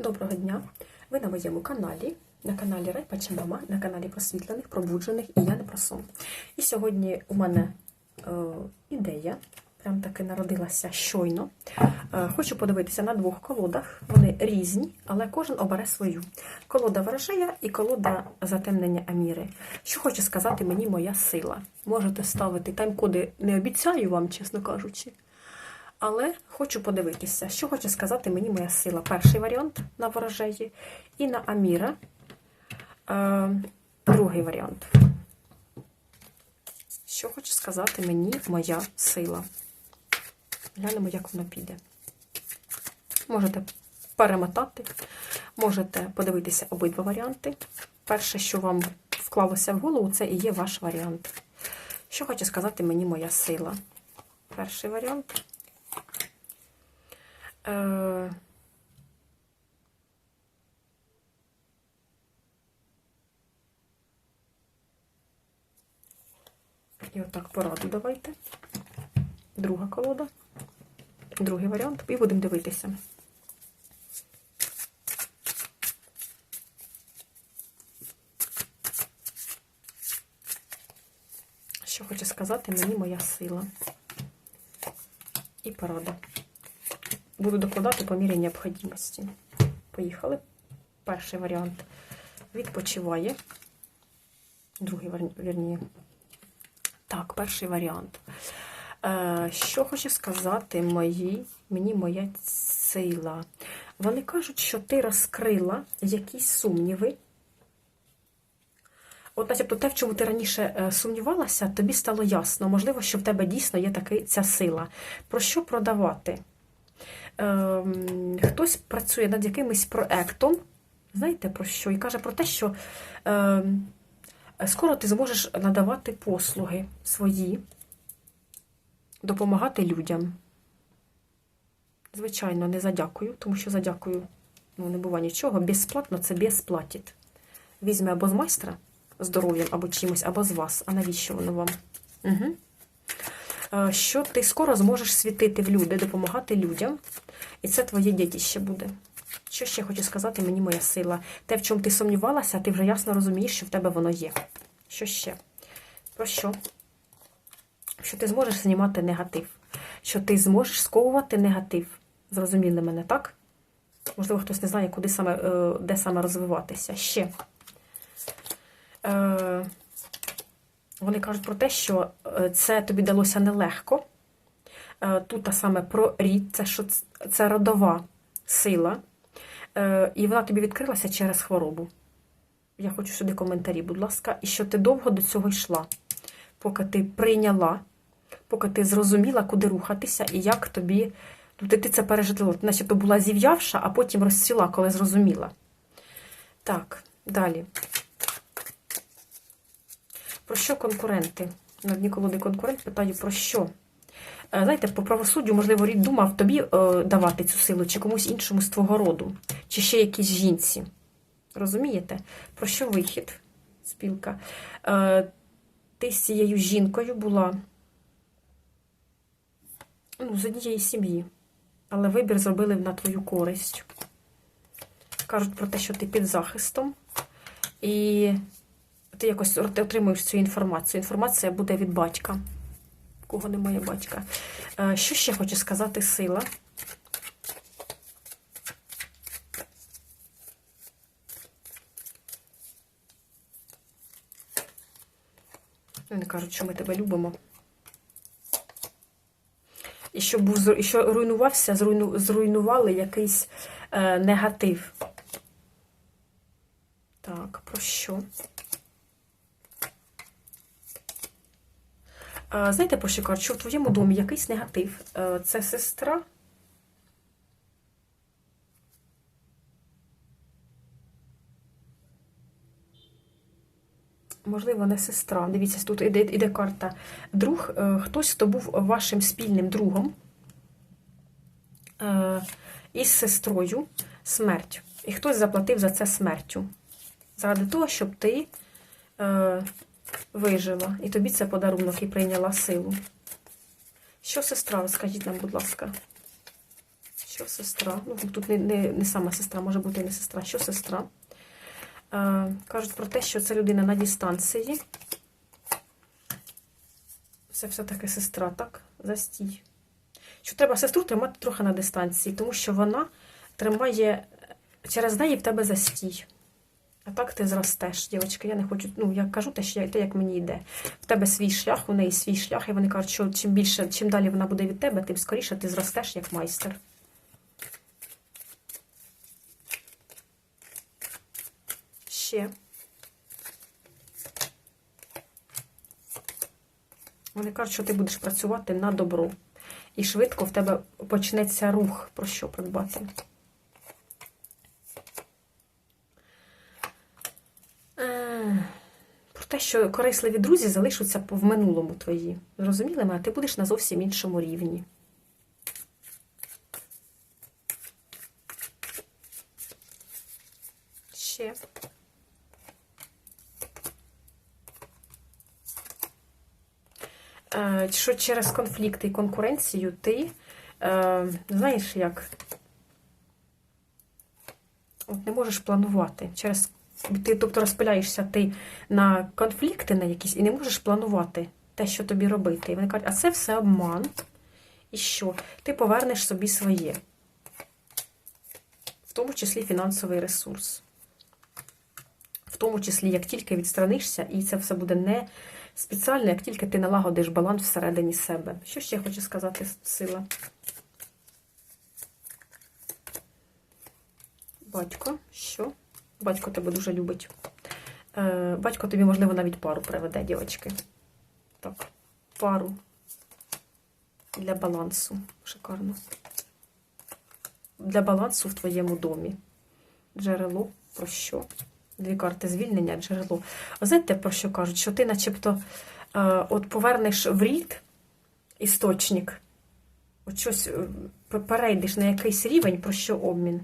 Доброго дня! Ви на моєму каналі, на каналі Райпача Мама, на каналі просвітлених, пробуджених і я не про сон. І сьогодні у мене е, ідея, прям таки народилася щойно. Е, хочу подивитися на двох колодах. Вони різні, але кожен обере свою. Колода ворожея і колода затемнення Аміри. Що хоче сказати мені моя сила? Можете ставити тайм-коди, не обіцяю вам, чесно кажучи. Але хочу подивитися, що хоче сказати мені моя сила. Перший варіант на ворожеї і на Аміра. Е, другий варіант. Що хоче сказати мені моя сила? Глянемо, як воно піде. Можете перемотати, можете подивитися обидва варіанти. Перше, що вам вклалося в голову, це і є ваш варіант. Що хоче сказати мені моя сила? Перший варіант. Е, І отак пораду давайте. Друга колода. Другий варіант. І будемо дивитися. Що хоче сказати мені моя сила. І порада. Буду докладати по мірі необхідності. Поїхали. Перший варіант відпочиває. Другий вірні. Так, перший варіант. Е, Що хоче сказати мої, мені моя сила? Вони кажуть, що ти розкрила якісь сумніви. От, начебто, те, в чому ти раніше е, сумнівалася, тобі стало ясно. Можливо, що в тебе дійсно є таки ця сила. Про що продавати? Ем, хтось працює над якимось проектом, знаєте про що? І каже про те, що ем, скоро ти зможеш надавати послуги свої, допомагати людям. Звичайно, не задякую, тому що задякую ну, не буває нічого. Безплатно це безплатить. Візьме або з майстра здоров'ям, або чимось, або з вас. А навіщо воно вам? Угу. Що ти скоро зможеш світити в люди, допомагати людям, і це твоє дітище буде. Що ще хочу сказати, мені моя сила. Те, в чому ти сумнівалася, ти вже ясно розумієш, що в тебе воно є. Що ще? Про що? Що ти зможеш знімати негатив. Що ти зможеш сковувати негатив. Зрозуміли мене, так? Можливо, хтось не знає, куди саме, де саме розвиватися. Ще. Е, вони кажуть про те, що це тобі далося нелегко. Тут саме про рід, це що це родова сила. І вона тобі відкрилася через хворобу. Я хочу сюди коментарі, будь ласка, і що ти довго до цього йшла, поки ти прийняла, поки ти зрозуміла, куди рухатися і як тобі. Тобто ти це пережила, начебто була зів'явша, а потім розцвіла, коли зрозуміла. Так, далі. Про що конкуренти? На дні колоди конкурент питаю, про що? Знаєте, по правосуддю, можливо, рід думав тобі е, давати цю силу, чи комусь іншому з твого роду, чи ще якійсь жінці. Розумієте? Про що вихід? Спілка. Е, ти з цією жінкою була ну, з однієї сім'ї, але вибір зробили на твою користь. Кажуть про те, що ти під захистом. І ти якось отримуєш цю інформацію. Інформація буде від батька. Кого немає батька. Що ще хоче сказати сила? Вони кажуть, що ми тебе любимо. І що був і що руйнувався, зруйну, зруйнували якийсь е, негатив. Так, про що? Знаєте, про що кажуть, в твоєму домі якийсь негатив. Це сестра. Можливо, не сестра. Дивіться, тут іде, іде карта. Друг, хтось, хто був вашим спільним другом із сестрою смерть. І хтось заплатив за це смертю. Заради того, щоб ти вижила. І тобі це подарунок і прийняла силу. Що сестра, розкажіть нам, будь ласка. Що сестра? Ну, тут не, не, не сама сестра, може бути і не сестра. Що сестра? Е, кажуть про те, що це людина на дистанції. Це все-таки сестра, так? Застій. Що треба сестру тримати трохи на дистанції, тому що вона тримає через неї в тебе застій. А так ти зростеш, дівчатка. Я не хочу, ну я кажу те, що я, те, як мені йде. В тебе свій шлях, у неї свій шлях, і вони кажуть, що чим більше, чим далі вона буде від тебе, тим скоріше ти зростеш як майстер. Ще. Вони кажуть, що ти будеш працювати на добро. І швидко в тебе почнеться рух, про що придбати. Про те, що корисливі друзі залишаться в минулому твої. Зрозуміли мене? Ти будеш на зовсім іншому рівні. Ще. Е, Що через конфлікти і конкуренцію ти, е, знаєш, як от не можеш планувати. Через ти, тобто розпиляєшся ти на конфлікти на якісь і не можеш планувати те, що тобі робити. І вони кажуть, а це все обман. І що? Ти повернеш собі своє, в тому числі фінансовий ресурс. В тому числі, як тільки відстранишся, і це все буде не спеціально, як тільки ти налагодиш баланс всередині себе. Що ще хочу сказати, сила? Батько, що? Батько тебе дуже любить. Е, Батько тобі, можливо, навіть пару приведе, дівчатки. Так, пару для балансу. Шикарно. Для балансу в твоєму домі. Джерело про що? Дві карти звільнення, джерело. А знаєте, про що кажуть? Що ти начебто е, от повернеш в рід істочник, от щось е, перейдеш на якийсь рівень, про що обмін.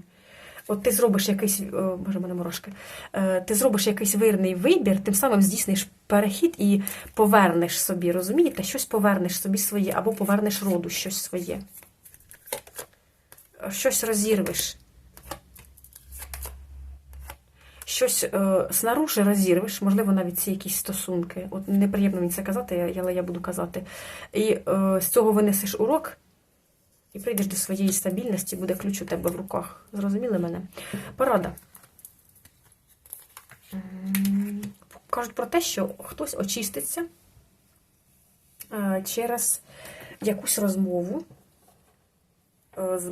От ти зробиш якийсь, о, боже, мене морожки, е, ти зробиш якийсь вирний вибір, тим самим здійсниш перехід і повернеш собі, розумієте? Щось повернеш собі своє, або повернеш роду щось своє. Щось розірвеш. Щось е, снаружи розірвеш, можливо, навіть ці якісь стосунки. От неприємно мені це казати, але я буду казати. І е, з цього винесеш урок. І прийдеш до своєї стабільності, буде ключ у тебе в руках. Зрозуміли мене? Порада. Кажуть про те, що хтось очиститься через якусь розмову.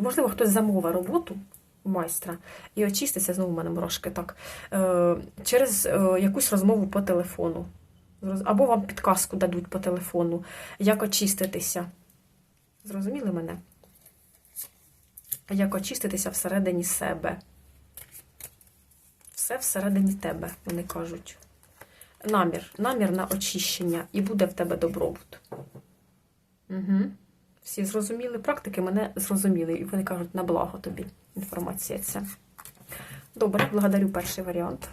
Можливо, хтось замовив роботу майстра і очиститься, знову в мене мурашки, так, через якусь розмову по телефону. Або вам підказку дадуть по телефону, як очиститися. Зрозуміли мене? Як очиститися всередині себе. Все всередині тебе, вони кажуть. Намір, намір на очищення, і буде в тебе добробут. Угу. Всі зрозуміли, практики мене зрозуміли, і вони кажуть, на благо тобі інформація ця. Добре, благодарю перший варіант.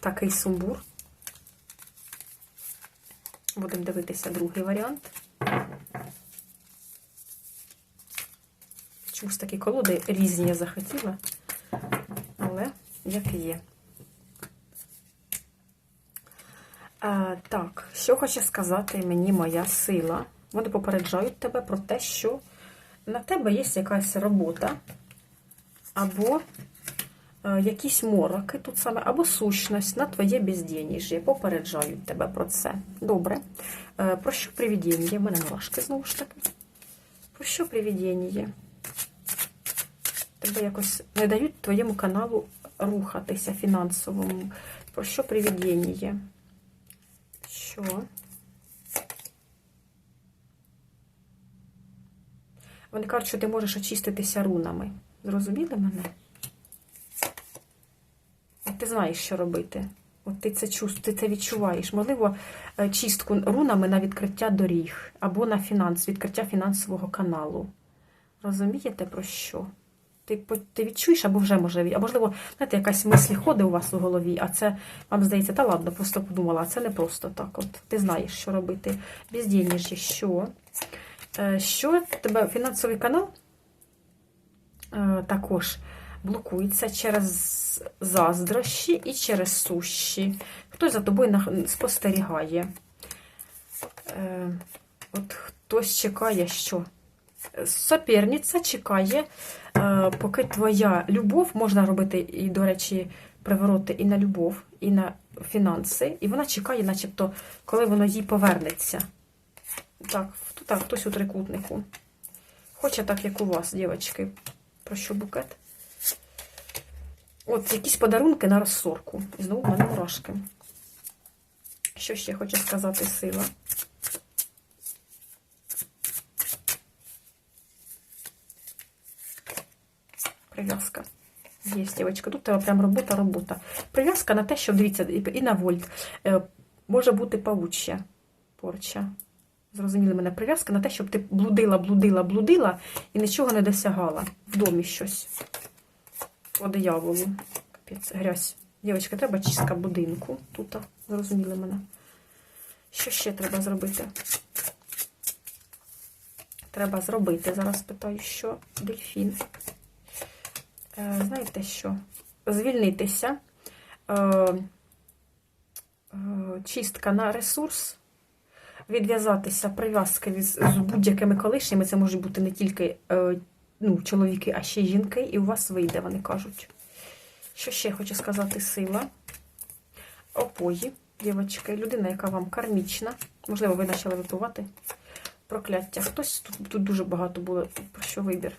Такий сумбур. Будемо дивитися другий варіант. Чомусь такі колоди різні я захотіла, але як є. А, Так, що хоче сказати мені моя сила? Вони попереджають тебе про те, що на тебе є якась робота, або е, якісь мороки тут саме, або сущність на твоє бездєніжжя. Попереджають тебе про це. Добре. Е, про що привідіння? У мене мурашки знову ж таки. Про що привідіння? Тебе якось не дають твоєму каналу рухатися фінансовому. Про що привідіння є? Що? Вони кажуть, що ти можеш очиститися рунами. Зрозуміли мене? От ти знаєш, що робити. От ти це чувств, ти це відчуваєш. Можливо, е, чистку рунами на відкриття доріг або на фінанс, відкриття фінансового каналу. Розумієте, про що? Ти ти відчуєш, або вже може, або можливо, знаєте, якась мислі ходить у вас у голові, а це вам здається, та ладно, просто подумала, а це не просто так. От Ти знаєш, що робити. Бездільніше, що? Е, що тебе фінансовий канал е, також блокується через заздрощі і через сущі. Хтось за тобою спостерігає. Е, От хтось чекає, що соперниця чекає, е, поки твоя любов, можна робити, і, до речі, привороти і на любов, і на фінанси, і вона чекає, начебто, коли воно їй повернеться. Так, тут так, хтось у трикутнику. Хоче так, як у вас, дівчатки. Про що букет? От якісь подарунки на розсорку. І знову в мене мурашки. Що ще хоче сказати сила? Прив'язка. Є, дівчатка. Тут треба прям робота, робота. Прив'язка на те, що дивіться, і на вольт. Е, може бути павучя порча. Зрозуміли мене, прив'язка на те, щоб ти блудила, блудила, блудила і нічого не досягала. В домі щось. По дияволу. Капець, грязь. Дівчатка, треба чистка будинку. Тут, зрозуміли мене. Що ще треба зробити? Треба зробити. Зараз питаю, що дельфін. Е, знаєте що? Звільнитися. Е, е, чистка на ресурс. Відв'язатися прив'язки з будь-якими колишніми. Це можуть бути не тільки ну, чоловіки, а ще й жінки, і у вас вийде, вони кажуть. Що ще хочу сказати сила? Опої, дівчатки, людина, яка вам кармічна. Можливо, ви почали випивати прокляття. Хтось тут, тут дуже багато було про що вибір.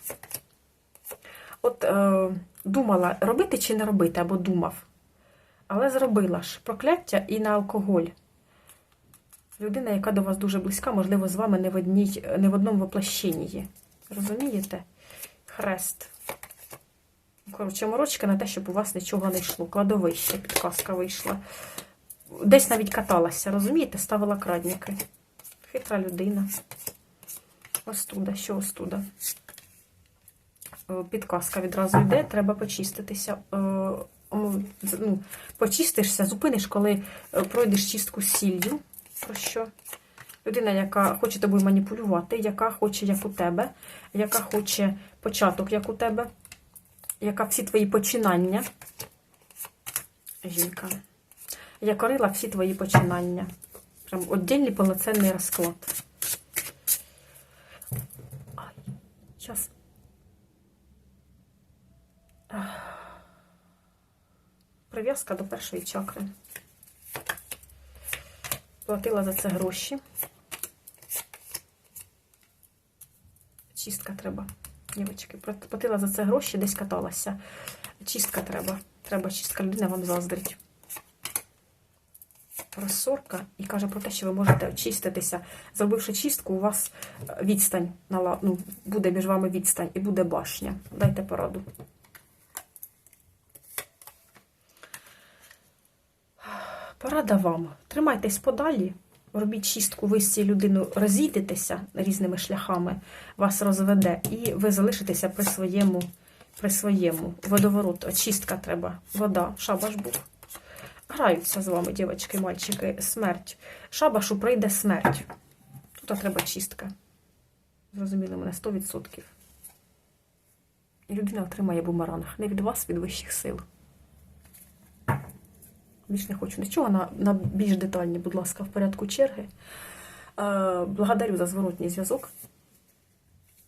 От е, думала, робити чи не робити, або думав. Але зробила ж прокляття і на алкоголь. Людина, яка до вас дуже близька, можливо, з вами не в, одній, не в одному воплощенні. є. Розумієте? Хрест. Коротше, морочка на те, щоб у вас нічого не йшло. Кладовище, підказка вийшла. Десь навіть каталася, розумієте? Ставила крадники. Хитра людина. Остуда, що остуда? Е, Підказка відразу йде, треба почиститися. Е, з- Ну, почистишся, зупиниш, коли е, пройдеш чистку з сіллю. Про що? Людина, яка хоче тобою маніпулювати, яка хоче, як у тебе, яка хоче початок, як у тебе, яка всі твої починання. Жінка. Я корила всі твої починання. Прям отдельний повноцінний розклад. Ай, Зараз. Прив'язка до першої чакри. Платила за це гроші. Чистка треба. Дівчатки, платила за це гроші, десь каталася. Чистка треба. Треба чистка. Людина вам заздрить. Розсорка і каже про те, що ви можете очиститися. Зробивши чистку, у вас відстань нала- ну, буде між вами відстань і буде башня. Дайте пораду. Порада вам. Тримайтесь подалі, робіть чистку, ви з цією людиною розійдетеся різними шляхами, вас розведе, і ви залишитеся при своєму, при своєму. Водоворот, очистка треба, вода, шабаш був. Граються з вами, дівчатки, мальчики, смерть. Шабашу прийде смерть. Тут треба чистка. Зрозуміли мене 100%. І людина отримає бумеранг. Не від вас, від вищих сил. Більш не хочу нічого. На, на більш детальні, будь ласка, в порядку черги. Е, благодарю за зворотній зв'язок.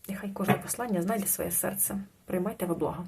Нехай кожне послання знайде своє серце. Приймайте во благо.